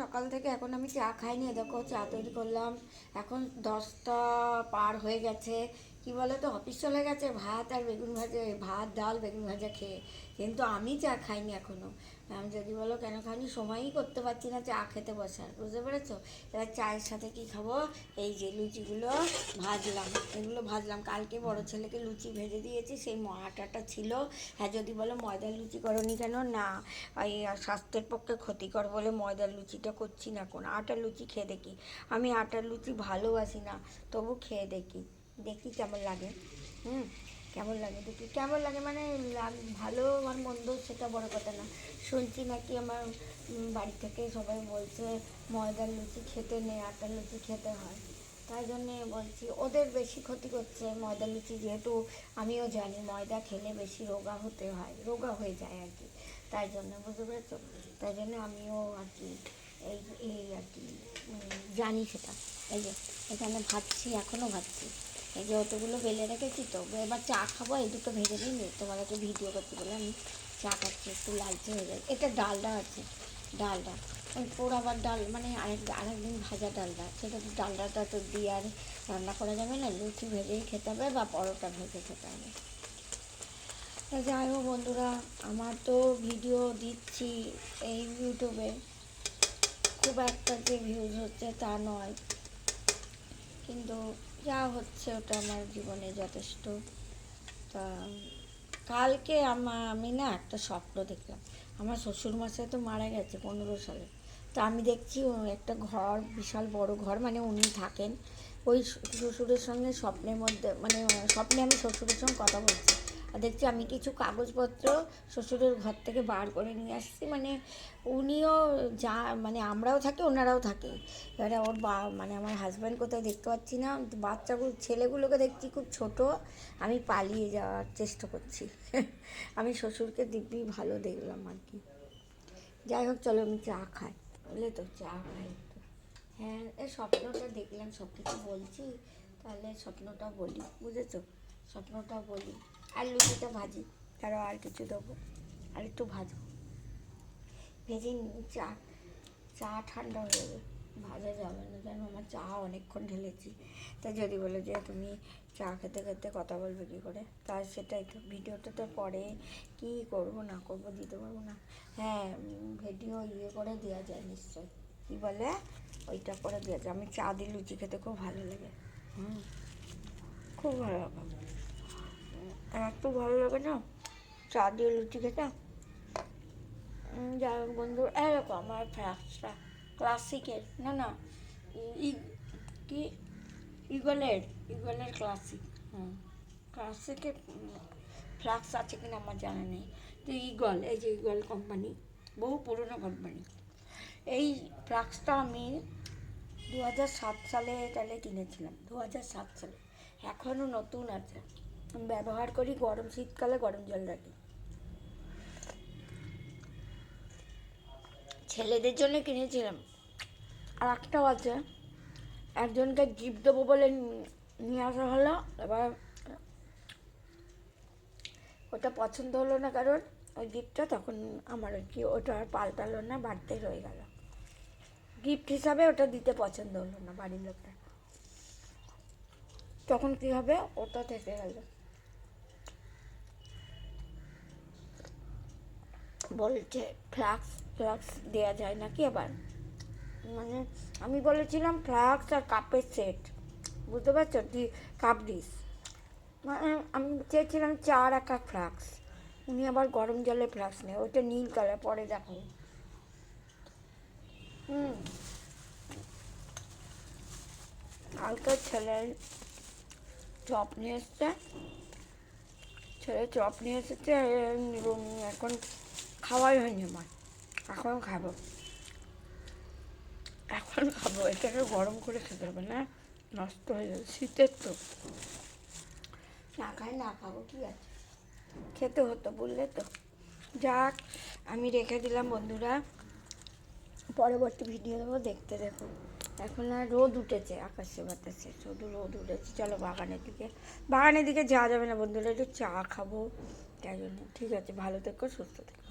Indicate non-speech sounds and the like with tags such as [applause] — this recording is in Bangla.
সকাল থেকে এখন আমি চা খাইনি দেখো চা তৈরি করলাম। এখন দশটা পার হয়ে গেছে। কি বলো তো অফিস চলে গেছে, ভাত আর বেগুন ভাজা, ভাত, ডাল, বেগুন ভাজা খেয়ে। কিন্তু আমি চা খাইনি এখনও। আমি যদি বলো কেন খাইনি সময়ই করতে পারছি না চা খেতে বসার, বুঝতে পেরেছ? এবার চায়ের সাথে কি খাব? এই যে লুচিগুলো ভাজলাম, এগুলো ভাজলাম। কালকে বড় ছেলেকে লুচি ভেজে দিয়েছি, সেই আটাটা ছিল। হ্যাঁ যদি বলো ময়দার লুচি করনি কেন? না এই স্বাস্থ্যের পক্ষে ক্ষতিকর বলে ময়দার লুচিটা করছি না কোন আটার লুচি খেয়ে দেখি। আমি আটার লুচি ভালোবাসি না, তবু খেয়ে দেখি। দেখি কেমন লাগে। হুম, কেমন লাগে দেখি। কেমন লাগে মানে ভালো আর মন্দ সেটা বড় কথা না। শুনছি নাকি আমার বাড়ি থেকে সবাই বলছে ময়দার লুচি খেতে নেই আটার লুচি খেতে হয়। তাই জন্যে বলছি ওদের বেশি ক্ষতি করছে ময়দা লুচি যেহেতু আমিও জানি ময়দা খেলে বেশি রোগা হতে হয়, রোগা হয়ে যায় আর কি। তাই জন্য বুঝতে পেরেছ? তাই জন্য আমিও আর কি এই এই আর কি জানি সেটা। এই যে, এখানে ভাবছি এখনও ভাবছি এই যে অতগুলো বেলে রেখেছি তো, এবার চা খাব, এই দুটো ভেজে দিই নি। তোমাদেরকে ভিডিও করতে বলে আমি চা খাচ্ছি, একটু লালচে হয়ে যায় এটা ডালডা আছে, ডালডা। ওই পোড়াবার ডাল মানে আরেক, আরেকদিন ভাজা ডালডা। সেটা তো ডালডাটা তো দিয়ে আর রান্না করা যাবে না, লুচি ভেজেই খেতে হবে বা পরোটা ভেজে খেতে হবে। যাই হোক বন্ধুরা, আমার তো ভিডিও দিচ্ছি এই ইউটিউবে। খুব একটা যে ভিউজ হচ্ছে তা নয়। কিন্তু যা হচ্ছে ওটা আমার জীবনে যথেষ্ট। তা, কালকে আমার আমি না একটা স্বপ্ন দেখলাম। আমার শ্বশুর মশাই তো মারা গেছে পনেরো সালে। তা আমি দেখছি একটা ঘর, বিশাল বড় ঘর মানে উনি থাকেন। ওই শ্বশুরের সঙ্গে স্বপ্নের মধ্যে মানে স্বপ্নে আমি শ্বশুরের সঙ্গে কথা বলছি। আর দেখছি আমি কিছু কাগজপত্র শ্বশুরের ঘর থেকে বার করে নিয়ে আসছি। মানে উনিও যা মানে আমরাও থাকি, ওনারাও থাকে এবারে ওর বা মানে আমার হাজব্যান্ড কোথাও দেখতে পাচ্ছি না। বাচ্চাগুলো, ছেলেগুলোকে দেখছি খুব ছোট। আমি পালিয়ে যাওয়ার চেষ্টা করছি। [laughs] আমি শ্বশুরকে দিব্যি ভালো দেখলাম আর কি। যাই হোক, চলো আমি চা খাই। বুঝলে তো? চা খাই হ্যাঁ স্বপ্নটা দেখলাম সব কিছু বলছি। তাহলে স্বপ্নটা বলি, বুঝেছ? স্বপ্নটা বলি। আর লুচিটা ভাজি, তারও আর কিছু দেবো। আর একটু ভেজে নিই, চা চা ঠান্ডা হয়ে যাবে ভাজা যাবে না। যেন আমার চা অনেকক্ষণ ঢেলেছি। তা যদি বলে যে, তুমি চা খেতে খেতে কথা বলবে কী করে? তা সেটাই তো। ভিডিওটা তো পরে কী করব, না করব, দিতে পারব না। হ্যাঁ ভিডিও ইয়ে করে দেওয়া যায় নিশ্চয়ই। কী বলে? ওইটা করে দেওয়া যায়। আমি চা দিয়ে লুচি খেতে খুব ভালো লাগে। হুম। খুব ভালো এত ভালো লাগে না? চা দিয়ে লুচি খেতে? যাই হোক বন্ধু এরকম আমার ফ্লাক্সটা ক্লাসিকের না না কি? ইগলের ইগলের ক্লাসিক হুম ক্লাসিকের ফ্লাক্স আছে কিনা আমার জানা নেই। তো ইগল, এই যে ইগল কোম্পানি বহু পুরনো কোম্পানি এই ফ্লাক্সটা আমি দু হাজার সাত সালে তাহলে কিনেছিলাম দু হাজার সাত সালে এখনও নতুন আছে। ব্যবহার করি গরম শীতকালে গরম জল রাখি। ছেলেদের জন্য কিনেছিলাম। আর একটাও আছে। একজনকে গিফট দেবো বলে নিয়ে আসা হলো। এবার ওটা পছন্দ হলো না কারণ ওই গিফটটা তখন আমার কি, ওটা আর পাল্টালো না বাড়তেই রয়ে গেল। গিফট হিসাবে ওটা দিতে পছন্দ হলো না বাড়ির লোকটা। তখন কি হবে? ওটা থেকে গেল। বলছে, ফ্লাক্স ফ্লাক্স দেওয়া যায় নাকি আবার? মানে আমি বলেছিলাম ফ্লাক্স আর কাপের সেট। বুঝতে পারছ? দি, কাপ ডিস মানে আমি চেয়েছিলাম চার একা ফ্লাক্স। উনি আবার গরম জলে ফ্লাক্স নেই ওইটা নীল কালার, পরে দেখাবো হুম। কালকে ছেলের চপ নিয়ে এসছে। ছেলে চপ নিয়ে এসেছে এখন খাওয়াই হয়নি আমার। এখন খাব। এখন খাব এটাকে গরম করে খেতে হবে না নষ্ট হয়ে যাবে শীতের তো। না খাই না খাব কি আছে? খেতে হতো বললে তো। যাক আমি রেখে দিলাম বন্ধুরা। পরবর্তী ভিডিও দেবো দেখতে দেখো। এখন আর রোদ উঠেছে আকাশে বাতাসে শুধু রোদ উঠেছে। চলো বাগানের দিকে। বাগানের দিকে যাওয়া যাবে না বন্ধুরা একটু চা খাব। তাই জন্য। ঠিক আছে ভালো থেকো সুস্থ থেকো।